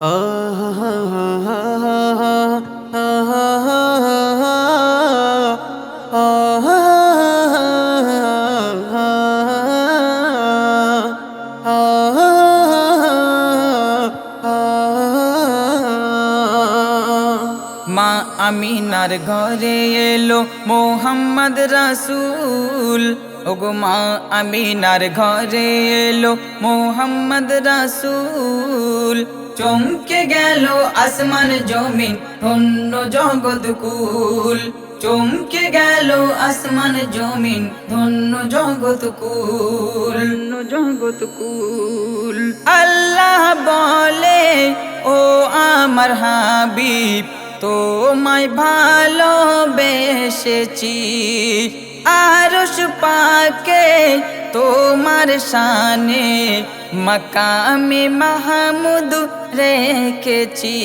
মা আমিনার ঘরে এলো মোহাম্মদ রাসূল। ওগো মা আমিনার ঘরে এলো মোহাম্মদ রাসূল। চমকে গেল আসমান জমিন ধন্য জগৎ কুল। চমকে গেল আসমান জমিন ধন্য জগৎ কুল। ধন্য জগৎ কুল। আল্লাহ বলে ও আমার হাবিব তোমায় ভালোবেসেছি। আরশ পাকে তোমার শানে মকামে মাহমুদ রেখেছি।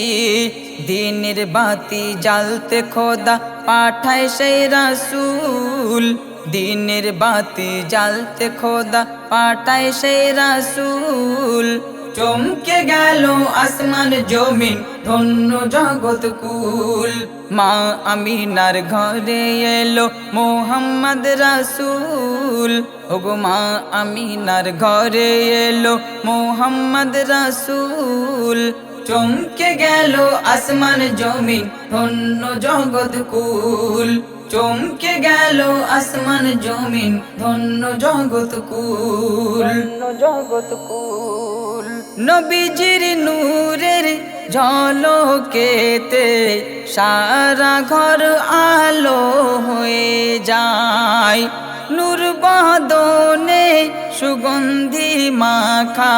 দিনের বাতি জ্বালতে খোদা পাঠায় সেই রাসুল। দিনের বাতি জ্বালতে খোদা পাঠায় সেই রাসূল। চমকে গেল আসমান জমিন, ধন্য জগৎ কুল। মা আমিনার ঘরে এলো মোহাম্মদ রাসূল। ওগো মা আমিনার ঘরে এলো মোহাম্মদ রাসূল। চমকে গেল আসমান জমিন, ধন্য জগৎ কুল। চমকে গেল আসমান জমিন, ধন্য জগৎ কুল। জগৎ কুল। নবীজির নূরের ঝলকেতে সারা ঘর আলো হয়ে যায়। নূর বদনে সুগন্ধি মাখা,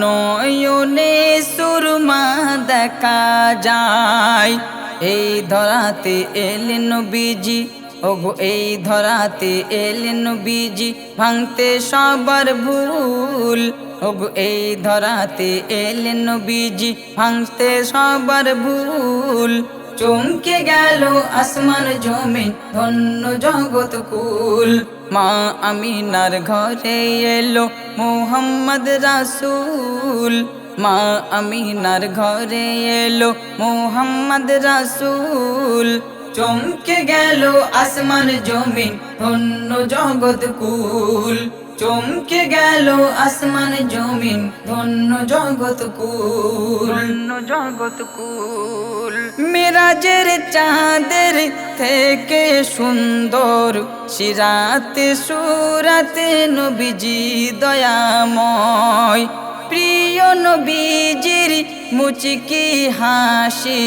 নয়নে সুরমা দেখা যায়। এই ধরাতে এলেন বিজি ওগো এই ধরাতে এলেন বিজি ভাঙতে সবার ভুল। ওগো এই ধরাতে এলেন নবীজি, ভাঙতে সবার ভুল। চমকে গেল আসমান জমিন ধন্য জগৎ কুল। মা আমিনার ঘরে এলো মোহাম্মদ রাসূল। মা আমিনার ঘরে এলো মোহাম্মদ রাসুল। চমকে গেল আসমান জমিন ধন্য জগৎ কুল। চমকে গেল আসমান জমিন ধন্য জগৎ কুল। ধন্য জগৎ কুল। মিরাজের চাঁদের থেকে সুন্দর সিরাতে সুরাতে নবীজি দয়াময়। প্রিয় নবীজির মুচকি হাসি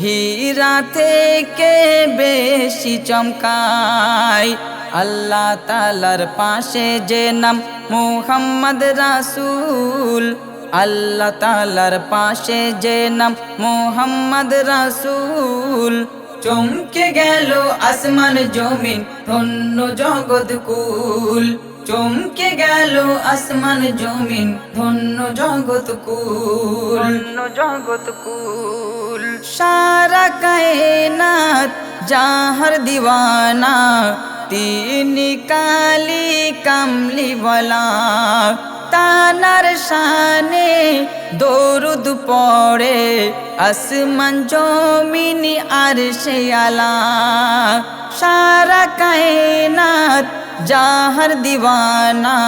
হীরা থেকে বেশি চমকায়। আল্লাহ তালার পাশে যে নাম মুহাম্মদ রাসূল আল্লাহ তালার পাশে যে নাম মুহাম্মদ রাসূল। চমকে গেল আসমান জমিন ধন্য জগৎ কুল। চমকে গেল আসমান জমিন ধন্য জগৎ কুল। জগৎ কুল। সারা কায়নাত যাহার দিওয়ানা তিনি কালি কামলি বলা, তানার শানে দৌরুদ পড়ে, আসমান জমিনি আর সে আলা। সারা কায়নাত জাহার দিওয়ানা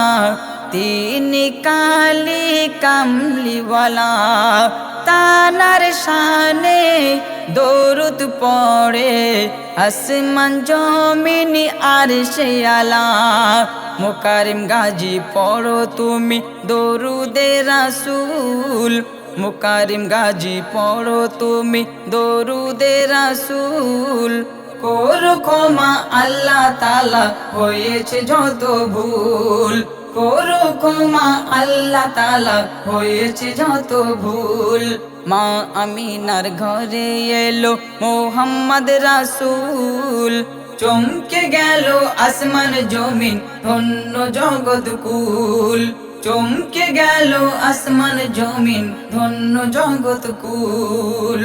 তিনি কালি কামলিওয়ালা, তানার শানে দরুদ পড়ে, আসমান জমিনি আর সে আলা মুকারিম গাজী, পড়ো তুমি দরুদে রাসূল। মুকারিম গাজী, পড়ো তুমি দরুদে রাসূল। করো ক্ষমা আল্লাহ তালা হয়েছে যত ভুল। করো ক্ষমা আল্লাহ তালা হয়েছে যত ভুল। মা আমিনার ঘরে এলো মোহাম্মদ রাসূল। চমকে গেল আসমান জমিন, ধন্য জগৎ কুল। চমকে গেল আসমান জমিন, ধন্য জগৎ কুল।